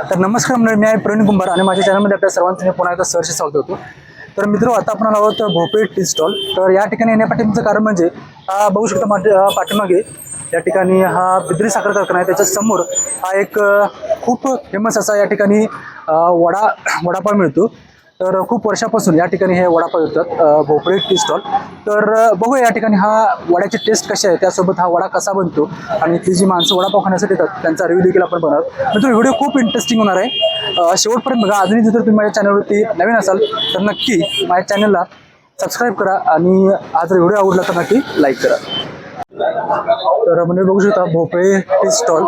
तर नमस्कार मंडळी मी आहे प्रवीण कुंभार आणि माझ्या चॅनलमध्ये आपल्या सर्वांचं मी पुन्हा एकदा सहर्ष स्वागत होतो तर मित्र आता आपण आलो आहोत भोपळे टी स्टॉल. तर या ठिकाणी येण्यापाठीचं कारण म्हणजे हा बघू शकता माझ्या पाठीमागे या ठिकाणी हा बिद्री साखर कारखाना आहे. त्याच्यासमोर हा एक खूप फेमस असा या ठिकाणी वडा वडापाव मिळतो. तर खूप वर्षापासून या ठिकाणी हे वडापाव येतात भोपळे टी स्टॉल तर बघूया या ठिकाणी हा वड्याची टेस्ट कशी आहे त्यासोबत हा वडा कसा बनतो आणि ती जी माणसं वडापाव खाण्यासाठी येतात त्यांचा रिव्ह्यू देखील आपण बनवणार मित्र व्हिडिओ खूप इंटरेस्टिंग होणार आहे. शेवटपर्यंत बघा अजूनही जर तुम्ही माझ्या चॅनलवरती नवीन असाल तर नक्की माझ्या चॅनलला सबस्क्राईब करा आणि हा जर व्हिडिओ आवडला तर नक्की लाईक करा. तर म्हणजे बघू शकता भोपळे टी स्टॉल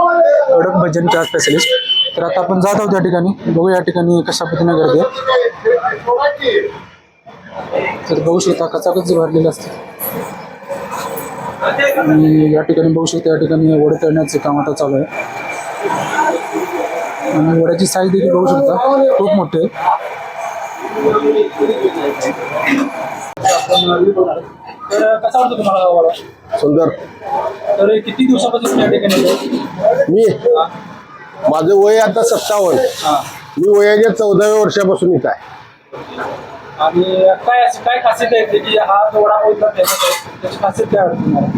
भजन स्पेशलिस्ट तर आता आपण जात आहोत या ठिकाणी. बघू या ठिकाणी कशा पद्धतीने गर्दी आहे. तर बघू शकता कचाकच भरलेलं असते. आणि या ठिकाणी बघू शकता या ठिकाणी वडे तळण्याचं काम आता चालू आहे. आणि वड्याची साईज देखील बघू शकता. खूप मोठी आहे. तर कसा वाटतो तुम्हाला वडा? सुंदर. तर किती दिवसापासून या ठिकाणी येतो? मी? माझं वय आता सत्तावन्न. हां. मी वयाच्या चौदाव्या वर्षापासून इथं आहे. आणि काय असं काय खासियत आहे की हा जो वडा इथला फेमस आहे त्याची खासियत काय वाटते तुम्हाला?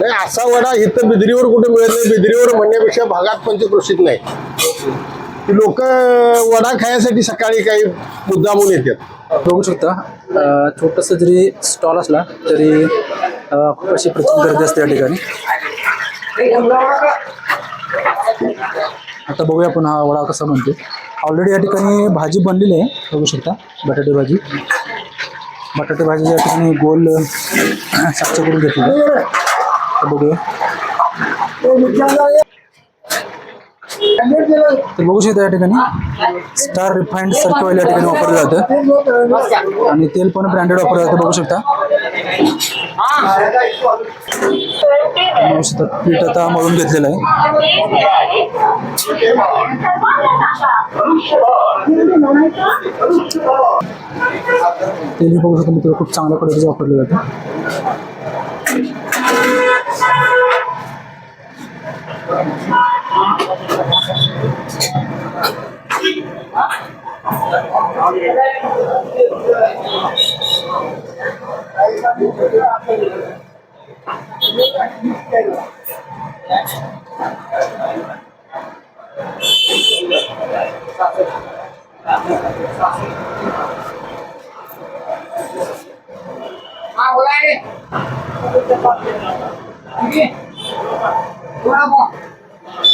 नाही असा वडा इथं बिदरीवर कुठे मिळत नाही. बिदरीवर म्हणण्यापेक्षा भागात पंचकृषीत नाही. की लोक वडा खाण्यासाठी सकाळी काही मुद्दामून येतात. बघू शकता अं, छोटंसं जरी स्टॉल असला तरी अं, खूप अशी प्रचंड गर्दी असते या ठिकाणी. आता बघूया आपण हा वडा कसा बनतो ऑलरेडी या ठिकाणी भाजी बनलेली आहे बघू शकता. बटाटे भाजी. बटाटे भाजी या ठिकाणी गोल साक्ष करून घेतली तर बघूया. तर बघू शकता या ठिकाणी. स्टार रिफाईंड सर्किल ऑइल या ठिकाणी वापरलं जातं. आणि तेल पण ब्रँडेड वापरलं जातं बघू शकता. बघू शकता पीठ आता मळून घेतलेलं आहे. तेल बघू शकता मित्र खूप चांगल्या पद्धतीचं वापरलं जातं. हां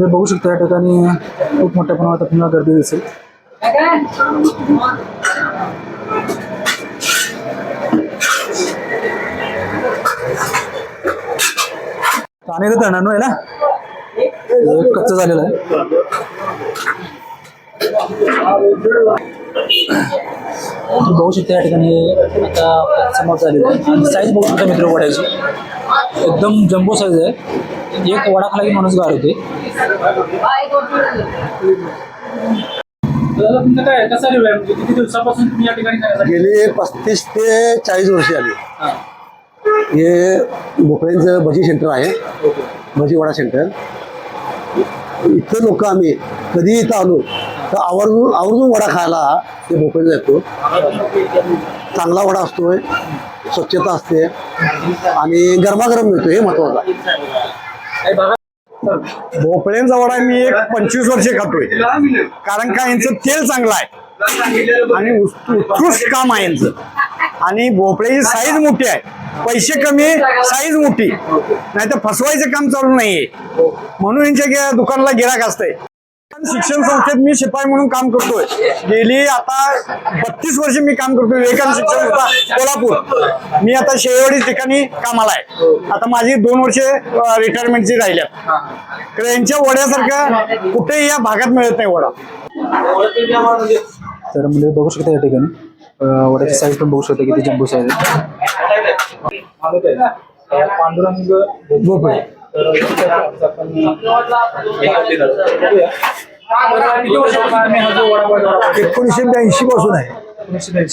बघू शकता या ठिकाणी खूप मोठ्या प्रमाणात आपल्याला गर्दी दिसेल. पाणी तर तळणार आहे ना? कच्च झालेलं आहे. बघू शकता या ठिकाणी आता समोर झालेलं आहे. आणि साईज बघू शकता मित्र वड्याची. एकदम जम्बो साईज आहे. एक वडा खाला की माणूस गार होते तुमचं काय कसा रिव्ह्यू आहे म्हणजे किती दिवसापासून तुम्ही या ठिकाणी खाण्यासाठी गेली पस्तीस ते चाळीस वर्षे आली. हे. भोपळ्यांचं भजी सेंटर आहे. भजी वडा सेंटर इथं लोक आम्ही कधी इथं आलो तर आवर्जून आवर्जून वडा खायला ते भोपळ्याला येतो. चांगला वडा असतोय स्वच्छता असते आणि गरमागरम मिळतो हे महत्वाचं आहे. भोपळ्यांचा वडा मी एक पंचवीस वर्षे खातोय. कारण का यांचं तेल चांगलं आहे. आणि उत्कृष्ट काम आहे यांचं. आणि भोपळे ही साईज मोठी आहे. पैसे कमी साईज मोठी. नाही तर फसवायचं काम चालू नाहीये. म्हणून यांच्या दुकानाला गिराक असतंय. शिक्षण संस्थेत मी शिपाई म्हणून काम करतोय. गेली आता बत्तीस वर्ष मी काम करतोय विवेकानंद शिक्षण संस्था कोल्हापूर. मी आता शेवटी ठिकाणी कामाला आहे. आता माझी दोन वर्षे रिटायरमेंटची राहिल्यात. यांच्या वड्यासारखं कुठेही या भागात मिळत नाही वडा. तर म्हणजे बघू शकता या ठिकाणी. वड्याची साईज पण बघू शकता किती जम्बू साईज आहे. पांडुरंग भोपळे एकोणीसशे ब्याऐंशी पासून आहे.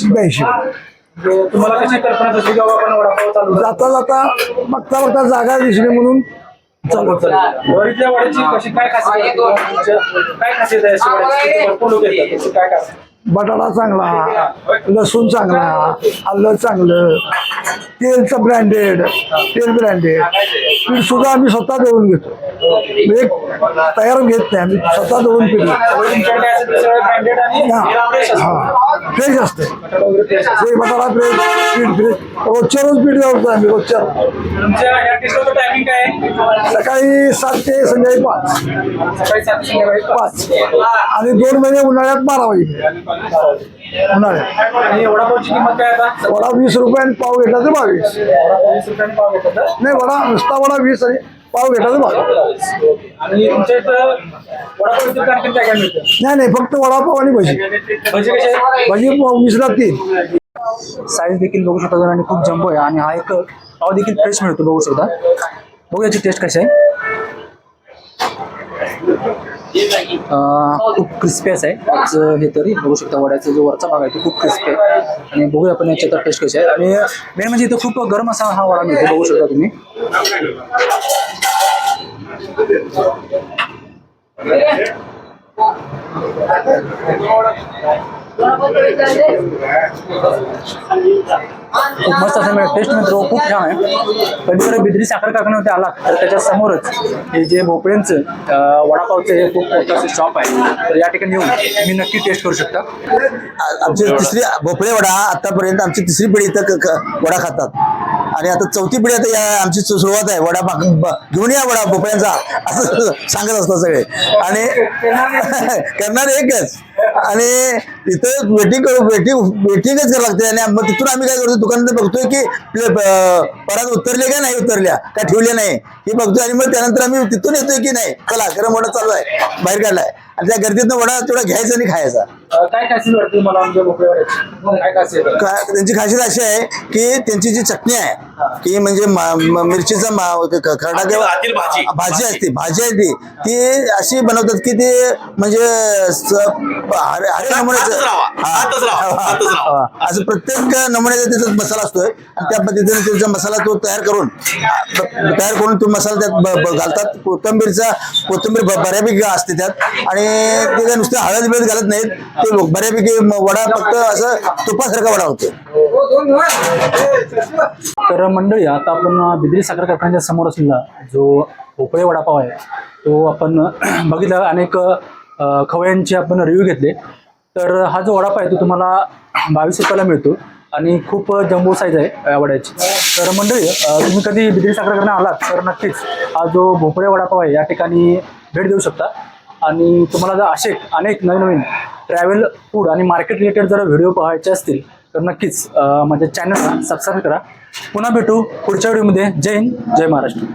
ब्याऐंशी. तुम्हाला कशी कल्पना झाली की बाबा आपण वडापाव चालू जाता जाता बघता बघता जागा दिसली म्हणून चालू वरीच्या वड्याची कशी काय खासियत आहे? काय खासियत? भरपूर लोक येतात. काय बटाटा चांगला लसूण चांगला आलं चांगलं. तेलचं ब्रँडेड तेल ब्रँडेड पीठ सुद्धा आम्ही स्वतः दळून घेतो. म्हणजे तयार घेत नाही आम्ही स्वतः दळून पीठ. हा फ्रेश असते. ते बटाटा फ्रेश पीठ फ्रेश रोजच्या रोज पीठ दळतो आम्ही रोजच्या सकाळी सात ते संध्याकाळी पाच. पाच. आणि दोन महिने उन्हाळ्यात बारा वाजे. काय आता? वडा वीस रुपये आणि पाव घेतला तर बावीस. रुपयाने नाही वडा नुसता वडा वीस आणि पाव घेतला तर बावीस. नाही नाही फक्त वडापाव आणि भजी. भजी वीसला तीन. साईज देखील बघू शकता आणि खूप जम्बो आहे आणि हा एक पाव देखील फ्रेश मिळतो बघू शकता. बघू याची टेस्ट कशी आहे. खूप क्रिस्पी असं आहे. त्याचं हे तरी बघू शकता वड्याचा जो वरचा भाग आहे तो खूप क्रिस्पी आहे. आणि बघूया आपण याच्या तर टेस्ट कशी आहे. आणि मेन म्हणजे इथं खूप गरम असा हा वडा मिळतो बघू शकता तुम्ही. खूप मस्त असं मिळेल. टेस्ट मित्र खूप छान आहे. कधी जर बिद्री साखर कारखान्यावरती आला तर त्याच्या समोरच हे जे भोपळ्यांचं वडापावचं हे खूप मोठं असं शॉप आहे. तर या ठिकाणी येऊन तुम्ही नक्की टेस्ट करू शकता. आमची तिसरी भोपळे वडा आतापर्यंत आमची तिसरी पिढी इथं वडा खातात. आणि आता चौथी पिढी आता या आमची सु- सुरुवात आहे. वडा घेऊन या वडा भोपळ्यांचा. असं सांगत असतात सगळे. आणि करणार एकच. आणि तिथं वेटिंग करू वेटिंग वेटिंगच करावं लागते आणि मग तिथून आम्ही काय करतो दुकानात बघतोय की परत उतरले का नाही उतरल्या? का ठेवल्या नाही? हे बघतोय आणि मग त्यानंतर आम्ही तिथून येतोय की नाही? चला गरम वडा चालू आहे. बाहेर काढलाय. आणि त्या गर्दीतनं वडा तेवढा घ्यायचा आणि खायचा. काय खासियत वाटते मला काय त्यांची खासियत अशी आहे की त्यांची जी चटणी आहे की म्हणजे मिरचीचा खरडा किंवा भाजी. असते भाजी आहे ती ती अशी बनवतात की ते म्हणजे. असं प्रत्येक नमुन्याचा त्याचा मसाला असतोय. आणि त्या पद्धतीने त्याचा मसाला तो तयार करून तयार करून तो मसाला त्यात घालतात. कोथंबीरचा कोथंबीर बऱ्यापैकी असते त्यात. आणि ते नुसतं हळद बिळद घालत नाहीत. ते बऱ्यापैकी वडा फक्त असं तुपासारखा वडा होतो. तर मंडळी आता आपण बिद्री साखर कारखान्याच्या समोर असलेला जो भोपळे वडापाव आहे तो आपण बघितला. अनेक अ, खवयांचे आपण रिव्ह्यू घेतले. तर हा जो वडापाव आहे तो तुम्हाला बावीस रुपयाला मिळतो आणि खूप जम्बो साईज आहे या वड्याची. तर मंडळी तुम्ही कधी बिद्री साखर आलात तर नक्कीच हा जो भोपळे वडापाव आहे या ठिकाणी भेट देऊ शकता. आणि तुम्हाला जर असे अनेक नवीन नवीन ट्रॅव्हल फूड आणि मार्केट रिलेटेड जर व्हिडिओ पाहायचे असतील तर नक्कीच माझ्या चॅनलला सबस्क्राईब करा. पुन्हा भेटू पुढच्या व्हिडिओमध्ये जय हिंद जय महाराष्ट्र.